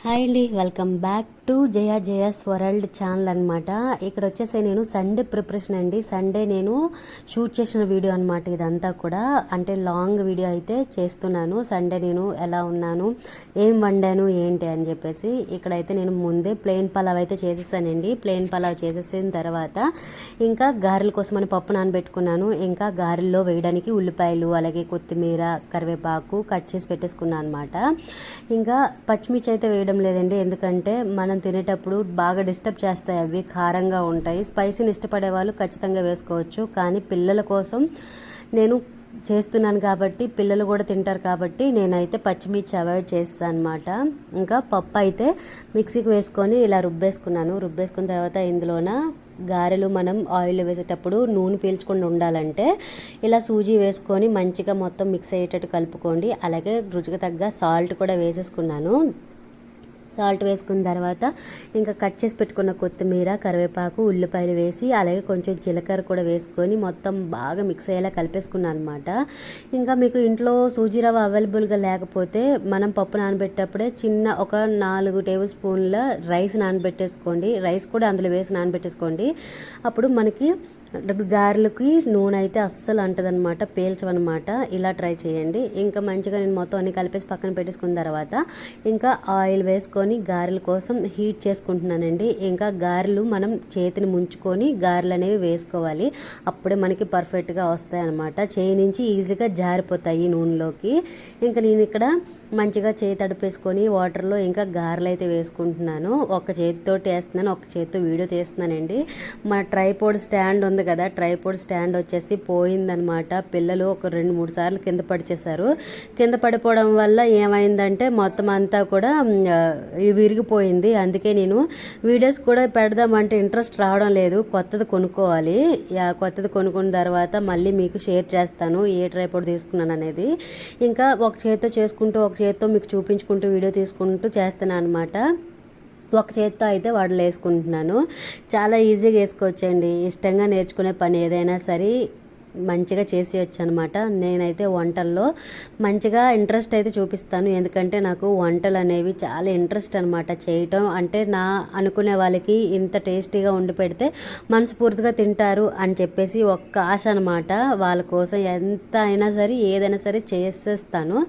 Hi అండి welcome back To Jaya Jayas world channel అనమాట ఇక్కడ వచ్చేసి నేను సండే ప్రిపరేషన్ అండి. సండే నేను షూట్ చేసిన వీడియో అనమాట ఇదంతా కూడా. అంటే లాంగ్ వీడియో అయితే చేస్తున్నాను. సండే నేను ఎలా ఉన్నాను ఏం వండాను ఏంటి అని చెప్పేసి ఇక్కడైతే నేను ముందే ప్లెయిన్ పలావ్ అయితే చేసేసానండి. ప్లెయిన్ పలావ్ చేసేసిన తర్వాత ఇంకా గారెల కోసం అని పప్పు నానబెట్టుకున్నాను. ఇంకా గారెల్లో వేయడానికి ఉల్లిపాయలు అలాగే కొత్తిమీర కరివేపాకు కట్ చేసి పెట్టేసుకున్నాను అనమాట ఇంకా పచ్చిమిర్చి అయితే వేయడం లేదండి. ఎందుకంటే మనం తినేటప్పుడు బాగా డిస్టర్బ్ చేస్తాయి అవి కారంగా ఉంటాయి. స్పైసీని ఇష్టపడే వాళ్ళు ఖచ్చితంగా వేసుకోవచ్చు. కానీ పిల్లల కోసం నేను చేస్తున్నాను కాబట్టి పిల్లలు కూడా తింటారు కాబట్టి నేనైతే పచ్చిమిర్చి అవాయిడ్ చేస్తాను అనమాట ఇంకా పప్పు అయితే మిక్సీకి వేసుకొని ఇలా రుబ్బేసుకున్నాను. రుబ్బేసుకున్న తర్వాత ఇందులోన గారెలు మనం ఆయిల్ వేసేటప్పుడు నూనె పీల్చకుండా ఉండాలంటే ఇలా సూజీ వేసుకొని మంచిగా మొత్తం మిక్స్ అయ్యేటట్టు కలుపుకోండి. అలాగే రుచికి తగ్గ సాల్ట్ కూడా వేసేసుకున్నాను. సాల్ట్ వేసుకున్న తర్వాత ఇంకా కట్ చేసి పెట్టుకున్న కొత్తిమీర కరివేపాకు ఉల్లిపాయలు వేసి అలాగే కొంచెం జీలకర్ర కూడా వేసుకొని మొత్తం బాగా మిక్స్ అయ్యేలా కలిపేసుకున్నాను అనమాట ఇంకా మీకు ఇంట్లో సూజీ రవ్వ అవైలబుల్గా లేకపోతే మనం పప్పు నానబెట్టేటప్పుడే చిన్న ఒక నాలుగు టేబుల్ స్పూన్ల రైస్ నానబెట్టేసుకోండి. రైస్ కూడా అందులో వేసి నానబెట్టేసుకోండి. అప్పుడు మనకి గారెలకి నూనె అయితే అస్సలు అంటదనమాట పేల్చవన్నమాట. ఇలా ట్రై చేయండి. ఇంకా మంచిగా నేను మొత్తం అన్ని కలిపేసి పక్కన పెట్టేసుకున్న తర్వాత ఇంకా ఆయిల్ వేసుకొని గారెల కోసం హీట్ చేసుకుంటున్నానండి. ఇంకా గారెలు మనం చేతిని ముంచుకొని గారెలు అనేవి వేసుకోవాలి. అప్పుడే మనకి పర్ఫెక్ట్గా వస్తాయి అనమాట చేయి నుంచి ఈజీగా జారిపోతాయి నూనెలోకి. ఇంకా నేను ఇక్కడ మంచిగా చేయి తడిపేసుకొని వాటర్లో ఇంకా గారెలు అయితే వేసుకుంటున్నాను. ఒక చేతితో వేస్తున్నాను ఒక చేతితో వీడియో తీస్తున్నానండి. మా ట్రైపోర్డ్ స్టాండ్ ఉంది కదా ట్రైపోడ్ స్టాండ్ వచ్చేసి పోయిందనమాట పిల్లలు ఒక రెండు మూడు సార్లు కింద పడిచేశారు. కింద పడిపోవడం వల్ల ఏమైందంటే మొత్తం అంతా కూడా విరిగిపోయింది. అందుకే నేను వీడియోస్ కూడా పెడదామంటే ఇంట్రెస్ట్ రావడం లేదు. కొత్తది కొనుక్కోవాలి. కొత్తది కొనుక్కున్న తర్వాత మళ్ళీ మీకు షేర్ చేస్తాను ఏ ట్రైపోర్డ్ తీసుకున్నాను అనేది. ఇంకా ఒక చేతితో చేసుకుంటూ ఒక చేతితో మీకు చూపించుకుంటూ వీడియో తీసుకుంటూ చేస్తున్నాను అనమాట ఒక చేత్తో అయితే వాడలు వేసుకుంటున్నాను చాలా ఈజీగా వేసుకోవచ్చండి. ఇష్టంగా నేర్చుకునే పని ఏదైనా సరే మంచిగా చేసి అనమాట నేనైతే వంటల్లో మంచిగా ఇంట్రెస్ట్ అయితే చూపిస్తాను. ఎందుకంటే నాకు వంటలు అనేవి చాలా ఇంట్రెస్ట్ అనమాట చేయటం. అంటే నా అనుకునే వాళ్ళకి ఇంత టేస్టీగా వండి పెడితే మనస్ఫూర్తిగా తింటారు అని చెప్పేసి ఒక్క ఆశ అనమాట. వాళ్ళ కోసం ఎంత అయినా సరే ఏదైనా సరే చేసేస్తాను.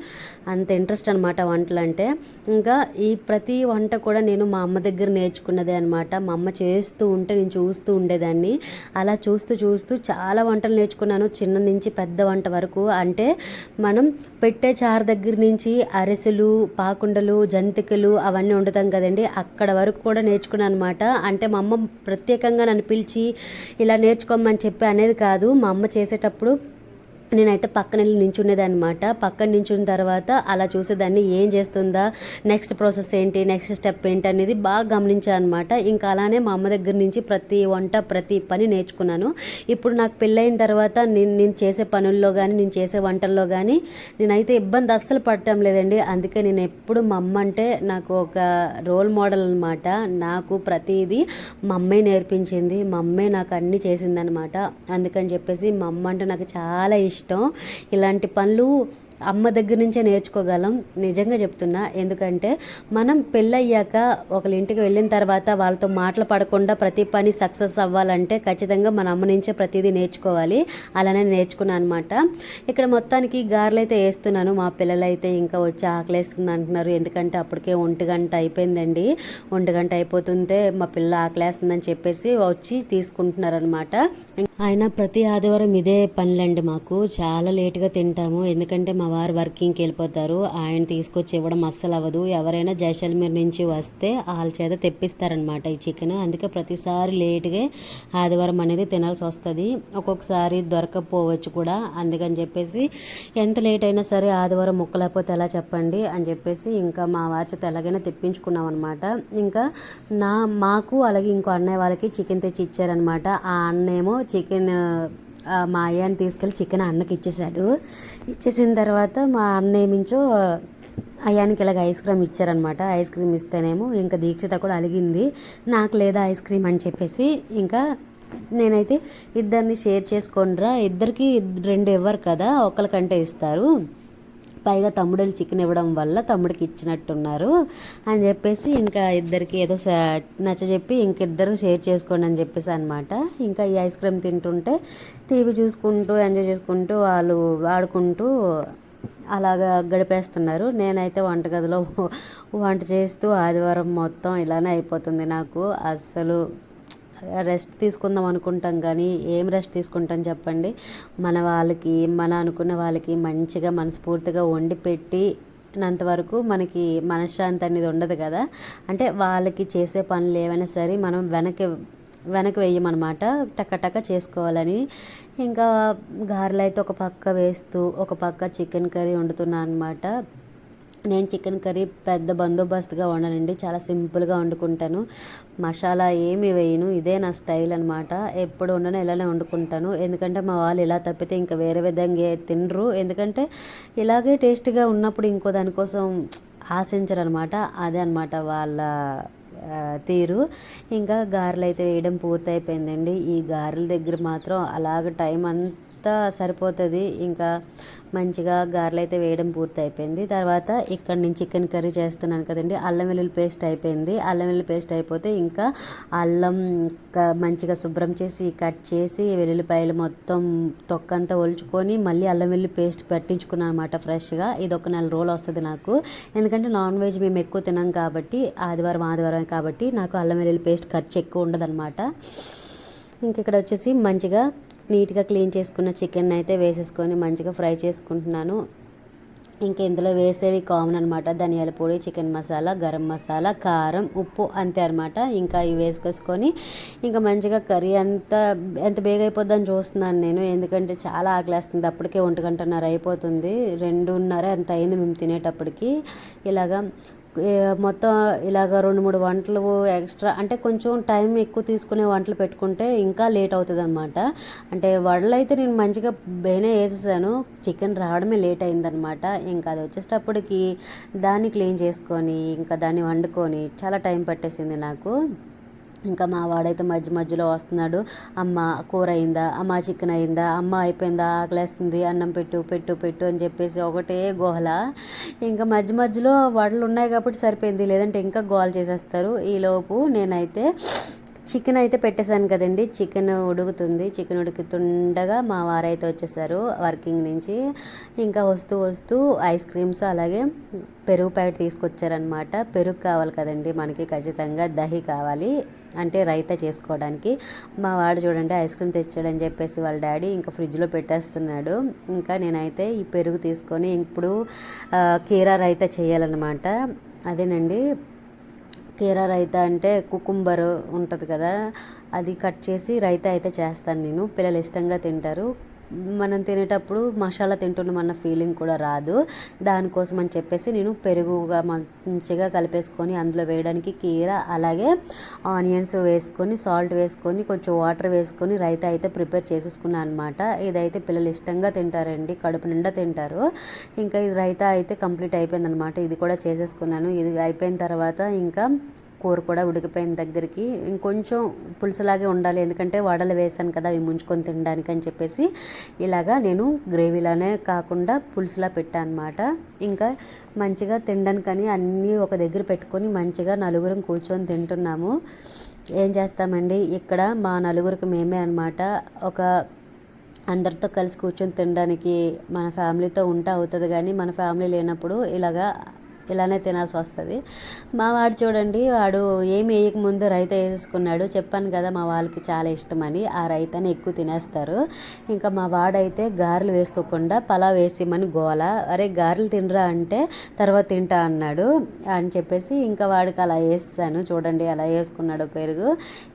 అంత ఇంట్రెస్ట్ అనమాట వంటలు అంటే. ఇంకా ఈ ప్రతి వంట కూడా నేను మా అమ్మ దగ్గర నేర్చుకున్నదే అనమాట. మా అమ్మ చేస్తూ ఉంటే నేను చూస్తూ ఉండేదాన్ని. అలా చూస్తూ చూస్తూ చాలా వంటలు నేర్చుకున్నాను చిన్న నుంచి పెద్ద వంట వరకు. అంటే మనం పెట్టే చారు దగ్గర నుంచి అరిసెలు పాకుండలు జంతికలు అవన్నీ వండుతాం కదండి. అక్కడ వరకు కూడా నేర్చుకున్నాను అనమాట అంటే మా అమ్మ ప్రత్యేకంగా నన్ను పిలిచి ఇలా నేర్చుకోమని చెప్పి అనేది కాదు. మా అమ్మ చేసేటప్పుడు నేనైతే పక్కన వెళ్ళి నించునేదాన్ని అనమాట పక్కన నించున్న తర్వాత అలా చూసేదాన్ని ఏం చేస్తుందా నెక్స్ట్ ప్రాసెస్ ఏంటి నెక్స్ట్ స్టెప్ ఏంటి అనేది బాగా గమనించాను అనమాట ఇంకా అలానే మా అమ్మ దగ్గర నుంచి ప్రతి వంట ప్రతి పని నేర్చుకున్నాను. ఇప్పుడు నాకు పెళ్ళైన తర్వాత నేను నేను చేసే పనుల్లో కానీ నేను చేసే వంటల్లో కానీ నేనైతే ఇబ్బంది అస్సలు పడటం లేదండి. అందుకే నేను ఎప్పుడు మా అమ్మ అంటే నాకు ఒక రోల్ మోడల్ అనమాట నాకు ప్రతిదీ మా అమ్మే నేర్పించింది. మా అమ్మే నాకు అన్నీ చేసిందనమాట అందుకని చెప్పేసి మా అమ్మ అంటే నాకు చాలా ఇష్టం. ఇలాంటి పనులు అమ్మ దగ్గర నుంచే నేర్చుకోగలం. నిజంగా చెప్తున్నా. ఎందుకంటే మనం పెళ్ళయ్యాక ఒకళ్ళ ఇంటికి వెళ్ళిన తర్వాత వాళ్ళతో మాటలు పడకుండా ప్రతి పని సక్సెస్ అవ్వాలంటే ఖచ్చితంగా మన అమ్మ నుంచే ప్రతిదీ నేర్చుకోవాలి. అలానే నేర్చుకున్నాను అనమాట ఇక్కడ మొత్తానికి గారెలు అయితే వేస్తున్నాను. మా పిల్లలైతే ఇంకా వచ్చి ఆకలేస్తుంది అంటున్నారు. ఎందుకంటే అప్పటికే ఒంటి గంట అయిపోయిందండి. ఒంటి గంట అయిపోతుంటే మా పిల్ల ఆకలేస్తుందని చెప్పేసి వచ్చి తీసుకుంటున్నారనమాట ఆయన ప్రతి ఆదివారం ఇదే పనులండి మాకు. చాలా లేట్గా తింటాము. ఎందుకంటే మా వారు వర్కింగ్కి వెళ్ళిపోతారు. ఆయన తీసుకొచ్చి ఇవ్వడం అస్సలు అవ్వదు. ఎవరైనా జైసల్మీర్ నుంచి వస్తే వాళ్ళ చేత తెప్పిస్తారనమాట ఈ చికెన్. అందుకే ప్రతిసారి లేట్గా ఆదివారం అనేది తినాల్సి వస్తుంది. ఒక్కొక్కసారి దొరకకపోవచ్చు కూడా. అందుకని చెప్పేసి ఎంత లేట్ అయినా సరే ఆదివారం ముక్కలేకపోతే ఎలా చెప్పండి అని చెప్పేసి ఇంకా మా వారి చేత ఎలాగైనా తెప్పించుకున్నాం అనమాట ఇంకా నా మాకు అలాగే ఇంకో అన్నయ్య వాళ్ళకి చికెన్ తెచ్చి ఇచ్చారనమాట ఆ అన్నేమో చికెన్ చికెన్ మా అయ్యాన్ని తీసుకెళ్ళి చికెన్ అన్నకి ఇచ్చేసాడు ఇచ్చేసిన తర్వాత మా అన్న ఏమించో అయ్యానికి ఇలాగ ఐస్ క్రీమ్ ఇచ్చారనమాట ఐస్ క్రీమ్ ఇస్తేనేమో ఇంకా దీక్షిత కూడా అలిగింది. నాకు లేదా ఐస్ క్రీమ్ అని చెప్పేసి ఇంకా నేనైతే ఇద్దరిని షేర్ చేసుకోండిరా ఇద్దరికి రెండు ఇవ్వరు కదా ఒకరికంటే ఇస్తారు. పైగా తమ్ముడు చికెన్ ఇవ్వడం వల్ల తమ్ముడికి ఇచ్చినట్టున్నారు అని చెప్పేసి ఇంకా ఇద్దరికి ఏదో నచ్చజెప్పి ఇంకిద్దరు షేర్ చేసుకోండి అని చెప్పేసి అనమాట ఇంకా ఈ ఐస్ క్రీమ్ తింటుంటే టీవీ చూసుకుంటూ ఎంజాయ్ చేసుకుంటూ వాళ్ళు ఆడుకుంటూ అలాగా గడిపేస్తున్నారు. నేనైతే వంటగదిలో వంట చేస్తూ ఆదివారం మొత్తం ఇలానే అయిపోతుంది నాకు. అస్సలు రెస్ట్ తీసుకుందాం అనుకుంటాం కానీ ఏం రెస్ట్ తీసుకుంటాం చెప్పండి? మన వాళ్ళకి మన అనుకున్న వాళ్ళకి మంచిగా మనస్ఫూర్తిగా వండి పెట్టి వరకు మనకి మనశ్శాంతి అనేది ఉండదు కదా. అంటే వాళ్ళకి చేసే పనులు ఏవైనా సరే మనం వెనక్కి వెనక్కి వేయమన్నమాట. టకటక చేసుకోవాలని. ఇంకా గారెలు అయితే ఒక పక్క వేస్తూ ఒక పక్క చికెన్ కర్రీ వండుతున్నాను అనమాట నేను చికెన్ కర్రీ పెద్ద బందోబస్తుగా వండనండి. చాలా సింపుల్గా వండుకుంటాను. మసాలా ఏమి వేయను. ఇదే నా స్టైల్ అనమాట ఎప్పుడు వండను ఇలానే వండుకుంటాను. ఎందుకంటే మా వాళ్ళు ఇలా తప్పితే ఇంకా వేరే విధంగా తినరు. ఎందుకంటే ఇలాగే టేస్ట్గా ఉన్నప్పుడు ఇంకో దానికోసం ఆశించరు అనమాట అదే అనమాట వాళ్ళ తీరు. ఇంకా గారెలు అయితే వేయడం పూర్తయిపోయిందండి. ఈ గారెల దగ్గర మాత్రం అలాగ టైం అంతా సరిపోతుంది. ఇంకా మంచిగా గారెలు అయితే వేయడం పూర్తి అయిపోయింది తర్వాత ఇక్కడ నుంచి చికెన్ కర్రీ చేస్తున్నాను కదండి అల్లం వెల్లుల్లి పేస్ట్ అయిపోయింది. అల్లం వెల్లుల్లి పేస్ట్ అయిపోతే ఇంకా అల్లం మంచిగా శుభ్రం చేసి కట్ చేసి వెల్లుల్లిపాయలు మొత్తం తొక్కంతా ఒలుచుకొని మళ్ళీ అల్లం వెల్లుల్లి పేస్ట్ పట్టించుకున్నాను అనమాట ఫ్రెష్గా. ఇది ఒక నెల రోజులు వస్తుంది నాకు. ఎందుకంటే నాన్ వెజ్ మేము ఎక్కువ తినాం కాబట్టి ఆదివారం ఆదివారం కాబట్టి నాకు అల్లం వెల్లుల్లి పేస్ట్ ఖర్చు ఎక్కువ ఉండదు అనమాట ఇంక ఇక్కడ వచ్చేసి మంచిగా నీట్గా క్లీన్ చేసుకున్న చికెన్ అయితే వేసేసుకొని మంచిగా ఫ్రై చేసుకుంటున్నాను. ఇంకా ఇందులో వేసేవి కామన్ అనమాట ధనియాల పొడి చికెన్ మసాలా గరం మసాలా కారం ఉప్పు అంతే అనమాట ఇంకా ఇవి వేసుకొసుకొని ఇంకా మంచిగా కర్రీ అంతా ఎంత బేగ అయిపోద్దని చూస్తున్నాను నేను. ఎందుకంటే చాలా ఆకలేస్తుంది. అప్పటికే ఒంటి గంటన్నర అయిపోతుంది. రెండున్నర ఎంత అయింది మేము తినేటప్పటికి. ఇలాగా మొత్తం ఇలాగ రెండు మూడు వంటలు ఎక్స్ట్రా అంటే కొంచెం టైం ఎక్కువ తీసుకునే వంటలు పెట్టుకుంటే ఇంకా లేట్ అవుతుంది అనమాట అంటే వడలు అయితే నేను మంచిగా బేనే వేసేసాను చికెన్ రావడమే లేట్ అయిందనమాట ఇంకా అది వచ్చేటప్పటికి దాన్ని క్లీన్ చేసుకొని ఇంకా దాన్ని వండుకొని చాలా టైం పట్టేసింది నాకు. ఇంకా మా వాడైతే మధ్య మధ్యలో వస్తున్నాడు. అమ్మ కూర అయిందా? అమ్మ చికెన్ అయిందా? అమ్మ అయిపోయిందా? ఆకలేస్తుంది. అన్నం పెట్టు పెట్టు పెట్టు అని చెప్పేసి ఒకటే గోహల ఇంకా మధ్య మధ్యలో వడలు ఉన్నాయి కాబట్టి సరిపోయింది. లేదంటే ఇంకా గోల చేసేస్తారు. ఈలోపు నేనైతే చికెన్ అయితే పెట్టేశాను కదండి. చికెన్ ఉడుకుతుంది. చికెన్ ఉడుకుతుండగా మా వారైతే వచ్చేసారు వర్కింగ్ నుంచి. ఇంకా వస్తూ వస్తూ ఐస్ క్రీమ్స్ అలాగే పెరుగు ప్యాకెట్ తీసుకొచ్చారనమాట పెరుగు కావాలి కదండి మనకి ఖచ్చితంగా దహి కావాలి. అంటే రైతా చేసుకోవడానికి. మా వాడు చూడండి ఐస్ క్రీమ్ తెచ్చాడని చెప్పేసి వాళ్ళ డాడీ ఇంకా ఫ్రిడ్జ్లో పెట్టేస్తున్నాడు. ఇంకా నేనైతే ఈ పెరుగు తీసుకొని ఇప్పుడు కీరా రైతా చేయాలన్నమాట. అదేనండి కీరా రైతా అంటే కుకుంబర్ ఉంటుంది కదా అది కట్ చేసి రైతా అయితే చేస్తాను నేను. పిల్లలు ఇష్టంగా తింటారు. మనం తినేటప్పుడు మసాలా తింటున్నామన్న ఫీలింగ్ కూడా రాదు. దానికోసం అని చెప్పేసి నేను పెరుగుగా మంచిగా కలిపేసుకొని అందులో వేయడానికి కీర అలాగే ఆనియన్స్ వేసుకొని సాల్ట్ వేసుకొని కొంచెం వాటర్ వేసుకొని రైతా అయితే ప్రిపేర్ చేసేసుకున్నాను అనమాట ఇదైతే పిల్లలు ఇష్టంగా తింటారండి కడుపు నిండా తింటారు. ఇంకా ఇది రైతా అయితే కంప్లీట్ అయిపోయింది అనమాట ఇది కూడా చేసేసుకున్నాను. ఇది అయిపోయిన తర్వాత ఇంకా కూర కూడా ఉడికిపోయిన దగ్గరికి ఇంకొంచెం పులుసులాగే ఉండాలి. ఎందుకంటే వడలు వేసాను కదా అవి ముంచుకొని తినడానికి అని చెప్పేసి ఇలాగా నేను గ్రేవీలానే కాకుండా పులుసులా పెట్టాను అనమాట ఇంకా మంచిగా తినడానికని అన్నీ ఒక దగ్గర పెట్టుకొని మంచిగా నలుగురం కూర్చొని తింటున్నాము. ఏం చేస్తామండి? ఇక్కడ మా నలుగురికి మేమే అనమాట ఒక అందరితో కలిసి కూర్చొని తినడానికి మన ఫ్యామిలీతో ఉంటే అవుతుంది కానీ మన ఫ్యామిలీ లేనప్పుడు ఇలాగా ఇలానే తినాల్సి వస్తుంది. మా వాడు చూడండి వాడు ఏమి వేయకముందు రైత వేసేసుకున్నాడు చెప్పాను కదా మా వాళ్ళకి చాలా ఇష్టమని. ఆ రైతని ఎక్కువ తినేస్తారు. ఇంకా మా వాడైతే గారెలు వేసుకోకుండా పలావ్ వేసిమని గోల. అరే గారెలు తినరా అంటే తర్వాత తింటా అన్నాడు. అని చెప్పేసి ఇంకా వాడికి అలా వేసాను చూడండి అలా వేసుకున్నాడు పెరుగు.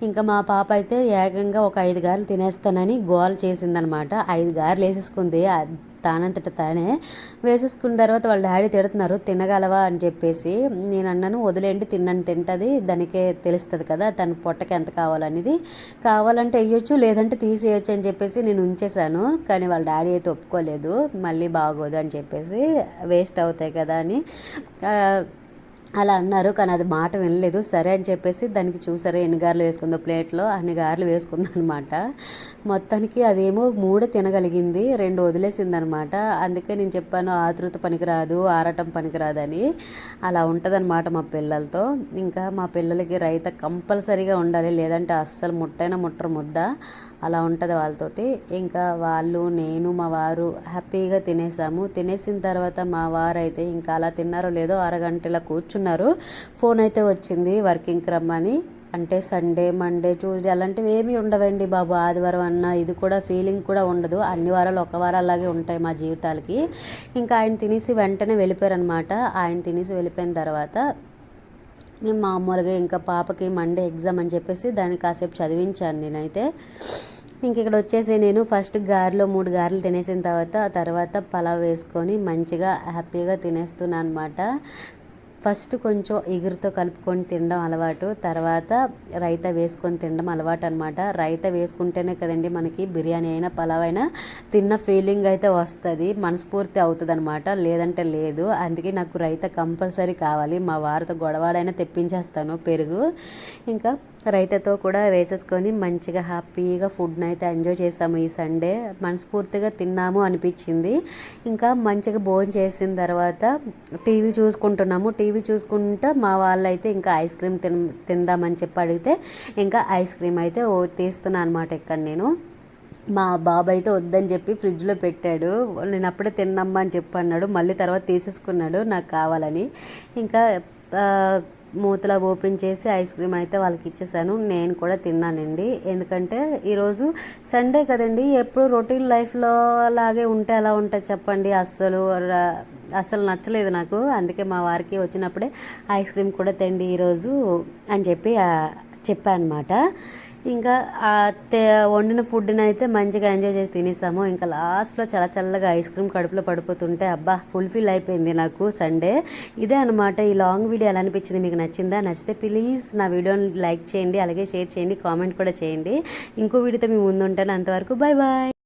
ఇంకా మా పాప అయితే ఏకంగా ఒక ఐదు గారెలు తినేస్తానని గోల చేసిందనమాట. ఐదు గారెలు వేసేసుకుంది. తానంతట తానే వేసేసుకున్న తర్వాత వాళ్ళ డాడీ తిడుతున్నారు తినగలవా? అని చెప్పేసి. నేను అన్నాను వదిలేండి తిన్నాను తింటుంది దానికే తెలుస్తుంది కదా తన పొట్టకి ఎంత కావాలనేది. కావాలంటే వేయొచ్చు లేదంటే తీసేయచ్చు అని చెప్పేసి నేను ఉంచేశాను. కానీ వాళ్ళ డాడీ అయితే ఒప్పుకోలేదు మళ్ళీ బాగోదు అని చెప్పేసి వేస్ట్ అవుతాయి కదా అని. అలా అన్నారు కానీ అది మాట వినలేదు. సరే అని చెప్పేసి దానికి చూసారా ఎన్ని గారెలు వేసుకుందో ప్లేట్లో? అన్ని గారెలు వేసుకుందనమాట. మొత్తానికి అదేమో మూడు తినగలిగింది రెండు వదిలేసింది అనమాట అందుకే నేను చెప్పాను ఆతృత పనికిరాదు ఆరటం పనికిరాదని. అలా ఉంటుందన్నమాట మా పిల్లలతో. ఇంకా మా పిల్లలకి రైత కంపల్సరీగా ఉండాలి లేదంటే అస్సలు ముట్టైన ముట్టరు ముద్ద అలా ఉంటుంది వాళ్ళతోటి. ఇంకా వాళ్ళు నేను మా వారు హ్యాపీగా తినేసాము. తినేసిన తర్వాత మా వారు అయితే ఇంకా అలా తిన్నారో లేదో అరగంటలా కూర్చున్నారు ఫోన్ అయితే వచ్చింది వర్కింగ్కి రమ్మని. అంటే సండే మండే ట్యూస్డే అలాంటివి ఏమీ ఉండవండి బాబు. ఆదివారం అన్న ఇది కూడా ఫీలింగ్ కూడా ఉండదు. అన్ని వారాలు ఒక వారాలాగే ఉంటాయి మా జీవితాలకి. ఇంకా ఆయన తినేసి వెంటనే వెళ్ళిపోయారనమాట ఆయన తినేసి వెళ్ళిపోయిన తర్వాత నేను మామూలుగా ఇంకా పాపకి మండే ఎగ్జామ్ అని చెప్పేసి దాన్ని కాసేపు చదివించాను నేనైతే. ఇంక ఇక్కడ వచ్చేసి నేను ఫస్ట్ గారెలో మూడు గారెలు తినేసిన తర్వాత ఆ తర్వాత పలావ్ వేసుకొని మంచిగా హ్యాపీగా తినేస్తున్నాను అనమాట ఫస్ట్ కొంచెం ఎగురుతో కలుపుకొని తినడం అలవాటు తర్వాత రైత వేసుకొని తినడం అలవాటు అనమాట రైత వేసుకుంటేనే కదండి మనకి బిర్యానీ అయినా పలావ్ అయినా తిన్న ఫీలింగ్ అయితే వస్తుంది మనస్ఫూర్తి అవుతుంది అనమాట లేదంటే లేదు. అందుకే నాకు రైత కంపల్సరీ కావాలి. మా వారితో గొడవాడైనా తెప్పించేస్తాను పెరుగు. ఇంకా రైతతో కూడా వేసేసుకొని మంచిగా హ్యాపీగా ఫుడ్ని అయితే ఎంజాయ్ చేసాము ఈ సండే మనస్ఫూర్తిగా తిన్నాము అనిపించింది. ఇంకా మంచిగా భోజనం చేసిన తర్వాత టీవీ చూసుకుంటున్నాము. టీవీ చూసుకుంటా మా వాళ్ళు అయితే ఇంకా ఐస్ క్రీమ్ తిన్ తిందామని చెప్పి అడిగితే ఇంకా ఐస్ క్రీమ్ అయితే ఓ తీస్తున్నాను అనమాట ఇక్కడ నేను. మా బాబు అయితే వద్దని చెప్పి ఫ్రిడ్జ్లో పెట్టాడు. నేను అప్పుడే తిన్నమ్మా అని చెప్పి అన్నాడు. మళ్ళీ తర్వాత తీసేసుకున్నాడు. నాకు కావాలని. ఇంకా మూతలా ఓపెన్ చేసి ఐస్ క్రీమ్ అయితే వాళ్ళకి ఇచ్చేసాను. నేను కూడా తిన్నానండి. ఎందుకంటే ఈరోజు సండే కదండి. ఎప్పుడు రొటీన్ లైఫ్లో లాగే ఉంటే ఎలా ఉంటా చెప్పండి. అస్సలు అసలు నచ్చలేదు నాకు. అందుకే మా వారికి వచ్చినప్పుడే ఐస్ క్రీమ్ కూడా తెండి ఈరోజు అని చెప్పి చెప్పాను అనమాట ఇంకా వండిన ఫుడ్ని అయితే మంచిగా ఎంజాయ్ చేసి తినేసాము. ఇంకా లాస్ట్లో చాలా చల్లగా ఐస్ క్రీమ్ కడుపులో పడిపోతుంటే అబ్బా ఫుల్ఫిల్ అయిపోయింది నాకు సండే. ఇదే అనమాట ఈ లాంగ్ వీడియో ఎలా అనిపించింది మీకు నచ్చిందా? నచ్చితే ప్లీజ్ నా వీడియోని లైక్ చేయండి అలాగే షేర్ చేయండి కామెంట్ కూడా చేయండి. ఇంకో వీడియోతో మీ ముందు ఉంటాను అంతవరకు బాయ్ బాయ్.